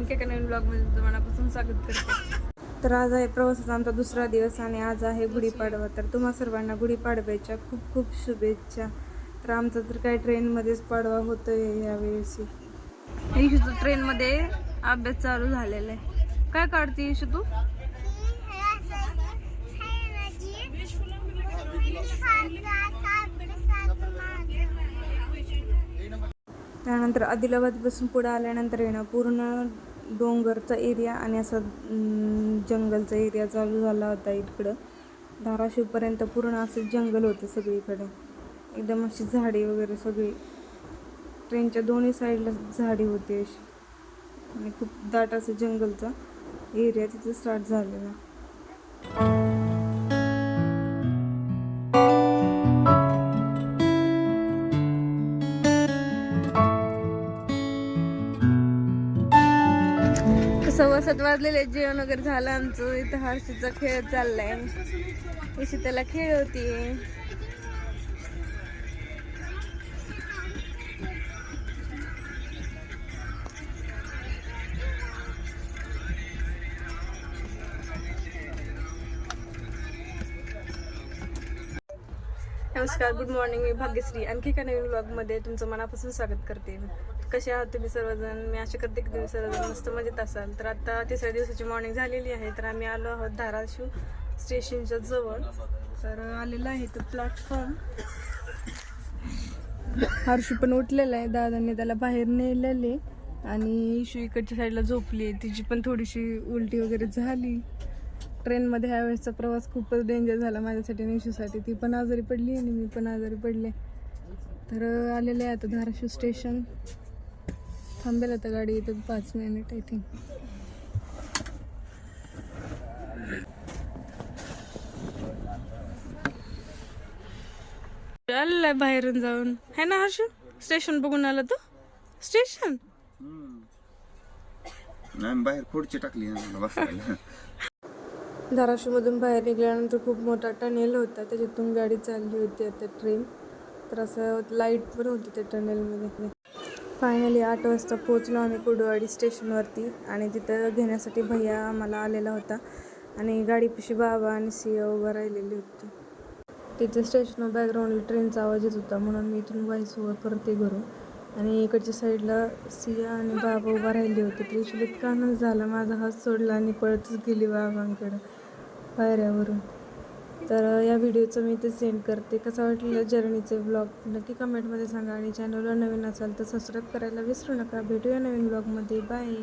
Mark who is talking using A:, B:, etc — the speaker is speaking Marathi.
A: मनापासून स्वागत करते. तर आज आहे प्रवासाचा आमचा दुसरा दिवस आणि आज आहे गुढीपाडवा. तर तुम्हा सर्वांना गुढीपाडव्याच्या खूप खूप शुभेच्छा. तर आमचा तर काय ट्रेनमध्येच पाडवा होतोय यावेळेस इशूचं ट्रेनमध्ये अभ्यास चालू झालेला आहे. काय काढते इशू तू? त्यानंतर आदिलाबादपासून पुढे आल्यानंतर येणं पूर्ण डोंगरचा एरिया आणि असा जंगलचा एरिया चालू झाला होता इकडं. धाराशिवपर्यंत पूर्ण असं जंगल होतं सगळीकडे. एकदम अशी झाडी वगैरे सगळी. ट्रेनच्या दोन्ही साईडला झाडी होती अशी. आणि खूप दाट असं जंगलचा एरिया तिथं स्टार्ट झालेला. सव्वा सात वाजलेले जेवण वगैरे झालं आमचं. इथं हर्षीचा खेळ चाललाय. इशी त्याला खेळ होती. नमस्कार गुड मॉर्निंग मी भाग्यश्री. आणखी एका नवीन ब्लॉगमध्ये तुमचं मनापासून स्वागत करते. कसे आहात तुम्ही सर्वजण? मी आशा करते की तुम्ही सर्वजण मस्त मजेत असाल. तर आता तिसऱ्या दिवसाची मॉर्निंग झालेली आहे तर आम्ही आलो आहोत धाराशिव स्टेशनच्या जवळ. तर आलेलं आहे तो प्लॅटफॉर्म हर्षू पण उठलेला आहे. दादांनी त्याला बाहेर नेलेले. आणि इशू इकडच्या साईडला झोपली तिची पण थोडीशी उलटी वगैरे झाली. ट्रेनमध्ये ह्या वेळेसचा प्रवास खूपच डेंजर झाला माझ्यासाठी आणि इशूसाठी. ती पण आजारी पडली आणि मी पण आजारी पडले. तर आलेले आहे आता धाराशिव स्टेशन थांबेल आता गाडी येतात पाच मिनिट आय थिंक आलेला आहे बाहेरून जाऊन. है ना हर्षू? स्टेशन बघून आला तो? स्टेशन
B: नाही बाहेर खुर्ची टाकली
A: धाराशिवमधून बाहेर निघाल्यानंतर खूप मोठा टनेल होता. त्याच्यातून गाडी चालली होती आता ट्रेन तर असं लाइट पण होती त्या टनेलमध्ये फायनली आठ वाजता पोचलो आम्ही कुडवाडी स्टेशनवरती आणि तिथं घेण्यासाठी भैया आम्हाला आलेला होता. आणि गाडीपाशी बाबा आणि सिया उभा राहिलेली होती. तिथे स्टेशन बॅकग्राऊंडला ट्रेनचा आवाज येत होता म्हणून मी इथून वाईस ओव्हर करते घरून आणि इकडच्या साईडला सिया आणि बाबा उभा राहिले होते. त्रिशूल इतका आनंद झाला माझा हात सोडला आणि पळतच गेली बाबांकडं पायऱ्यावरून. तर या व्हिडिओचं मी ते सेंड करते. कसं वाटलं जर्नीचे ब्लॉग? नक्की कमेंटमध्ये सांगा आणि चॅनलवर नवीन असाल तर सबस्क्राईब करायला विसरू नका. भेटूया नवीन ब्लॉगमध्ये. बाय.